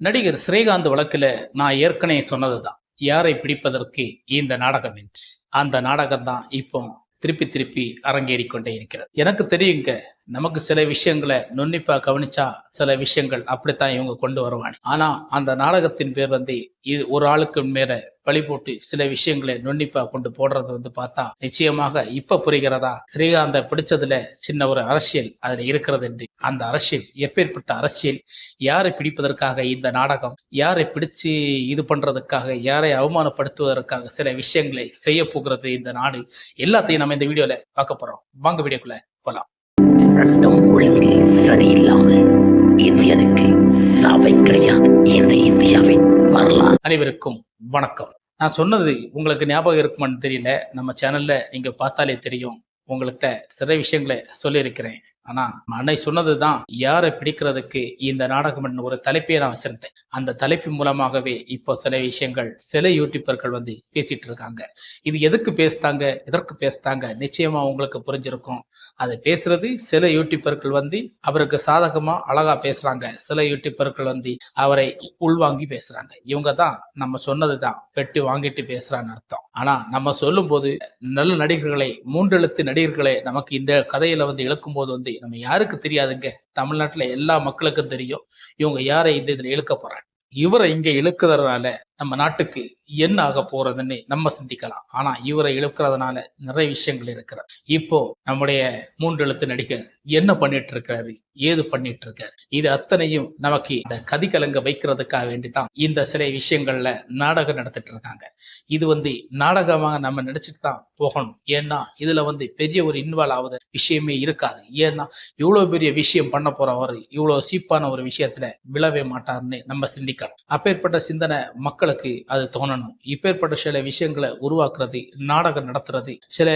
நடிகர் ஸ்ரீகாந்த் வழக்கில் நான் ஏற்கனவே சொன்னது தான் யாரை பிடிப்பதற்கு இந்த நாடகம் என்று. அந்த நாடகம் தான் இப்போ திருப்பி திருப்பி அரங்கேறிக் கொண்டே இருக்கிறது. எனக்கு தெரியுங்க நமக்கு சில விஷயங்களை நுண்ணிப்பா கவனிச்சா சில விஷயங்கள் அப்படித்தான் இவங்க கொண்டு வருவாங்க. ஆனா அந்த நாடகத்தின் பேர் வந்து இது ஒரு ஆளுக்கு மேல பழி போட்டு சில விஷயங்களை நுண்ணிப்பா கொண்டு போடுறது வந்து பார்த்தா நிச்சயமாக இப்ப புரிகிறதா? ஸ்ரீகாந்த பிடிச்சதுல சின்ன ஒரு அரசியல் அதுல இருக்கிறது என்று. அந்த அரசியல் எப்பேற்பட்ட அரசியல்? யாரை பிடிப்பதற்காக இந்த நாடகம்? யாரை பிடிச்சு இது பண்றதுக்காக யாரை அவமானப்படுத்துவதற்காக சில விஷயங்களை செய்ய போகிறது இந்த நாடு? எல்லாத்தையும் நம்ம இந்த வீடியோல பார்க்க போறோம். வாங்க வீடியோக்குள்ள போலாம். சட்டம் ஒழுங்கு சரியில்லாம இந்தியனுக்கு சாவை கிடையாது. இந்த இந்தியாவின் வரலாறு. அனைவருக்கும் வணக்கம். நான் சொன்னது உங்களுக்கு ஞாபகம் இருக்குமான்னு தெரியல. நம்ம சேனல்ல நீங்க பார்த்தாலே தெரியும். உங்கள்கிட்ட சில விஷயங்களை சொல்லியிருக்கிறேன். ஆனா அன்னை சொன்னதுதான் யாரை பிடிக்கிறதுக்கு இந்த நாடகம் ஒரு தலைப்பையே நான் வச்சிருந்தேன். அந்த தலைப்பு மூலமாகவே இப்போ சில விஷயங்கள் சில யூடியூபர்கள் வந்து பேசிட்டு இருக்காங்க. இது எதுக்கு பேசுதாங்க எதற்கு பேசுதாங்க நிச்சயமா உங்களுக்கு புரிஞ்சிருக்கும். அதை பேசுறது சில யூடியூபர்கள் வந்து அவருக்கு சாதகமா அழகா பேசுறாங்க. சில யூடியூபர்கள் வந்து அவரை உள்வாங்கி பேசுறாங்க. இவங்க தான் நம்ம சொன்னதுதான். பெட்டி வாங்கிட்டு பேசுறான்னு அர்த்தம். ஆனா நம்ம சொல்லும் போது நல்ல நடிகர்களை மூன்றெழுத்து நடிகர்களை நமக்கு இந்த கதையில வந்து இழுக்கும் போது வந்து நம்ம யாருக்கு தெரியாதுங்க. தமிழ்நாட்டுல எல்லா மக்களுக்கும் தெரியும். இவங்க யாரை இந்த இதுல இழுக்க போறாங்க? இவரை இங்க இழுக்கிறதுனால நம்ம நாட்டுக்கு என்ன ஆக போறதுன்னு நம்ம சிந்திக்கலாம். ஆனா இவரை இழுக்கிறதுனால நிறைய விஷயங்கள் இருக்கிறது. இப்போ நம்முடைய மூன்று எழுத்து நடிகர் என்ன பண்ணிட்டு இருக்காரு ஏது பண்ணிட்டு இருக்காரு இது அத்தனையும் நமக்கு இந்த கதிகலங்க வைக்கிறதுக்காக வேண்டிதான் இந்த சில விஷயங்கள்ல நாடகம் நடத்திட்டு இருக்காங்க இது வந்து நாடகமாக நம்ம நினைச்சிட்டு தான் போகணும். ஏன்னா இதுல வந்து பெரிய ஒரு இன்வால்வ் ஆகுத விஷயமே இருக்காது. ஏன்னா இவ்வளவு பெரிய விஷயம் பண்ண போறவர் இவ்வளவு சீப்பான ஒரு விஷயத்துல விழவே மாட்டாருன்னு நம்ம சிந்திக்கணும் அப்பேற்பட்ட சிந்தனை மக்களுக்கு அது தோணணும். இப்பேற்பட்ட சில விஷயங்களை உருவாக்குறது நாடகம் நடத்துறது சில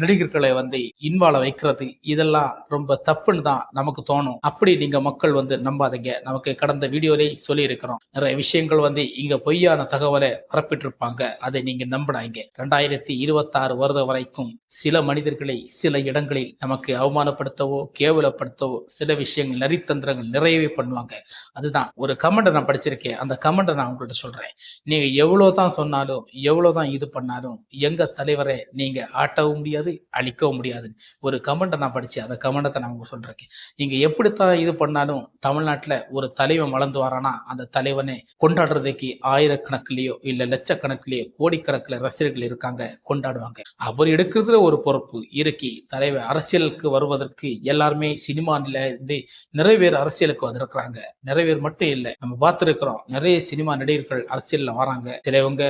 நடிகர்களை வந்து இன்வால்வ் வைக்கிறது இதெல்லாம் ரொம்ப தப்புன்னு தான் நமக்கு தோணும். அப்படி நீங்க மக்கள் வந்து நம்பாதீங்க. நமக்கு கடந்த வீடியோலே சொல்லி இருக்கிறோம் நிறைய விஷயங்கள் வந்து இங்க பொய்யான தகவலை பரப்பிட்டு இருப்பாங்க அதை நீங்க நம்பினாங்க ரெண்டாயிரத்தி இருபத்தி ஆறு வருட வரைக்கும் சில மனிதர்களை சில இடங்களில் நமக்கு அவமானப்படுத்தவோ கேவலப்படுத்தவோ சில விஷயங்கள் நரித்தந்திரங்கள் நிறையவே பண்ணுவாங்க. அதுதான் ஒரு கமெண்ட் நான் படிச்சிருக்கேன். அந்த கமெண்ட் நான் உங்கள்கிட்ட சொல்றேன். நீங்க எவ்வளவு தான் சொன்னாலும் எவ்வளவுதான் இது பண்ணாலும் எங்க தலைவரை நீங்க ஆட்டவும் முடியாது அழிக்கவும் முடியாது. ஒரு கமெண்ட்டை நான் படிச்சேன். அந்த கமெண்ட்டை நான் உங்களுக்கு சொல்றேன். நீங்க எப்படித்தான் இது பண்ணாலும் தமிழ்நாட்டில் ஒரு தலைவன் வளர்ந்து வரானா அந்த தலைவனை கொண்டாடுறதுக்கு ஆயிரக்கணக்கிலேயோ இல்ல லட்சக்கணக்கிலேயோ கோடிக்கணக்கில் ரசிகர்கள் இருக்காங்க கொண்டாடுவாங்க. அவர் எடுக்கிறதுல ஒரு பொறுப்பு இருக்கி தலைவர் அரசியலுக்கு வருவதற்கு எல்லாருமே சினிமால இருந்து நிறைய பேர் அரசியலுக்கு வந்திருக்கிறாங்க. நிறைய பேர் மட்டும் இல்லை நம்ம பார்த்துருக்கிறோம் நிறைய சினிமா நடிகர்கள் அரசியலில் வராங்க. சிலவங்க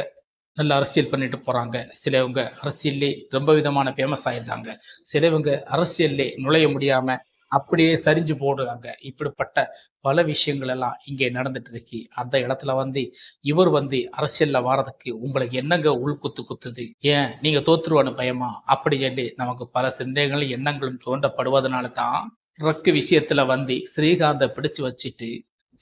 நல்ல அரசியல் பண்ணிட்டு போறாங்க. சிலவங்க அரசியல்லே ரொம்ப விதமான ஃபேமஸ் ஆயிருந்தாங்க சிலவங்க அரசியல்லே நுழைய முடியாமல் அப்படியே சரிஞ்சு போடுறாங்க. இப்படிப்பட்ட பல விஷயங்கள் எல்லாம் இங்கே நடந்துட்டு இருக்கு. அந்த இடத்துல வந்து இவர் வந்து அரசியல்ல வாரதுக்கு உங்களுக்கு என்னங்க உள் குத்து குத்துது? ஏன்? நீங்க தோத்துருவான்னு பயமா? அப்படி சொல்லி நமக்கு பல சிந்தனைகளும் எண்ணங்களும் தோண்டப்படுவதனால தான் ரக்கு விஷயத்துல வந்து ஸ்ரீகாந்தை பிடிச்சு வச்சுட்டு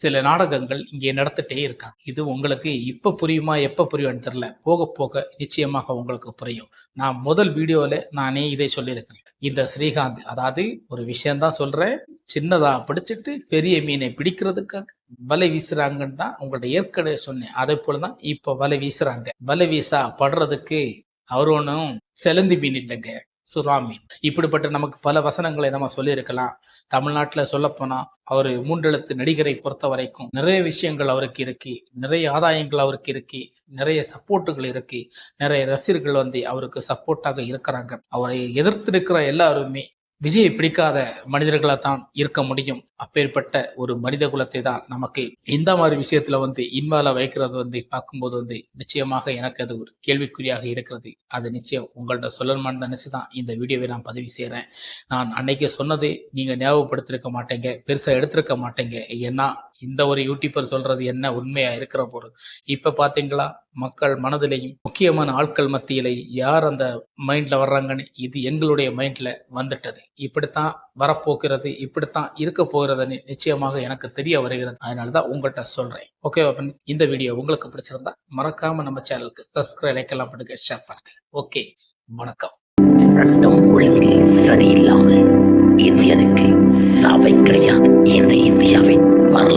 சில நாடகங்கள் இங்கே நடத்திட்டே இருக்காங்க. இது உங்களுக்கு இப்ப புரியுமா எப்ப புரியும்னு தெரியல. போக போக நிச்சயமாக உங்களுக்கு புரியும். நான் முதல் வீடியோல நானே இதை சொல்லியிருக்கிறேன். இந்த ஸ்ரீகாந்த் அதாவது ஒரு விஷயம்தான் சொல்றேன். சின்னதா பிடிச்சிட்டு பெரிய மீனை பிடிக்கிறதுக்காக வலை வீசுறாங்கன்னு தான் உங்கள்ட்ட ஏற்கனவே சொன்னேன். அதே போலதான் இப்ப வலை வீசுறாங்க. வலை வீசா படுறதுக்கு அவர் ஒன்றும் செலந்தி மீன் இல்லைங்க. சுராமி இப்படிப்பட்ட நமக்கு பல வசனங்களை நம்ம சொல்லியிருக்கலாம். தமிழ்நாட்டில் சொல்லப்போனால் அவர் மூன்றெழுத்து நடிகரை பொறுத்த வரைக்கும் நிறைய விஷயங்கள் அவருக்கு இருக்கு நிறைய ஆதாயங்கள் அவருக்கு இருக்கு நிறைய சப்போர்ட்டுகள் இருக்கு நிறைய ரசிகர்கள் வந்து அவருக்கு சப்போர்ட்டாக இருக்கிறாங்க. அவரை எதிர்த்து இருக்கிற எல்லாருமே விஜயை பிடிக்காத மனிதர்களா தான் இருக்க முடியும். அப்பேற்பட்ட ஒரு மனித குலத்தை தான் நமக்கு இந்த மாதிரி விஷயத்துல வந்து இன்வால்வ் வைக்கிறது வந்து பார்க்கும்போது வந்து நிச்சயமாக எனக்கு அது ஒரு கேள்விக்குறியாக இருக்கிறது. அது நிச்சயம் உங்கள்ட்ட சொல்லணுமான்னு நினைச்சு தான் இந்த வீடியோவை நான் பதிவு செய்கிறேன் நான் அன்னைக்கு சொன்னது நீங்க ஞாபகப்படுத்திருக்க மாட்டேங்க பெருசா எடுத்திருக்க மாட்டேங்க. ஏன்னா இந்த ஒரு யூடியூபர் சொல்றது என்ன உண்மையா இருக்கிற பொருள்? இப்ப பாத்தீங்களா? மக்கள் மனதிலையும் முக்கியமான ஆட்கள் மத்தியிலே யார் அந்த மைண்ட்ல வர்றாங்கன்னு இது எங்களுடைய மைண்ட்ல வந்துட்டது. இப்படித்தான் வரப்போகிறது இப்படித்தான் இருக்க போகிறதுன்னு நிச்சயமாக எனக்கு தெரிய வருகிறது. அதனாலதான் உங்கள்கிட்ட சொல்றேன். ஓகேவா ஃப்ரெண்ட்ஸ் இந்த வீடியோ உங்களுக்கு பிடிச்சிருந்தா மறக்காம நம்ம சேனலுக்கு சப்ஸ்கிரைப் லைக் எல்லாம் பண்ணுங்க ஷேர் பண்ணுங்க. ஓகே வணக்கம். சட்டம் ஒழுங்கு சரியில்லாமல் இந்தியனுக்கு சாவை கிடையாது. இந்த இந்தியாவின் வரலாறு.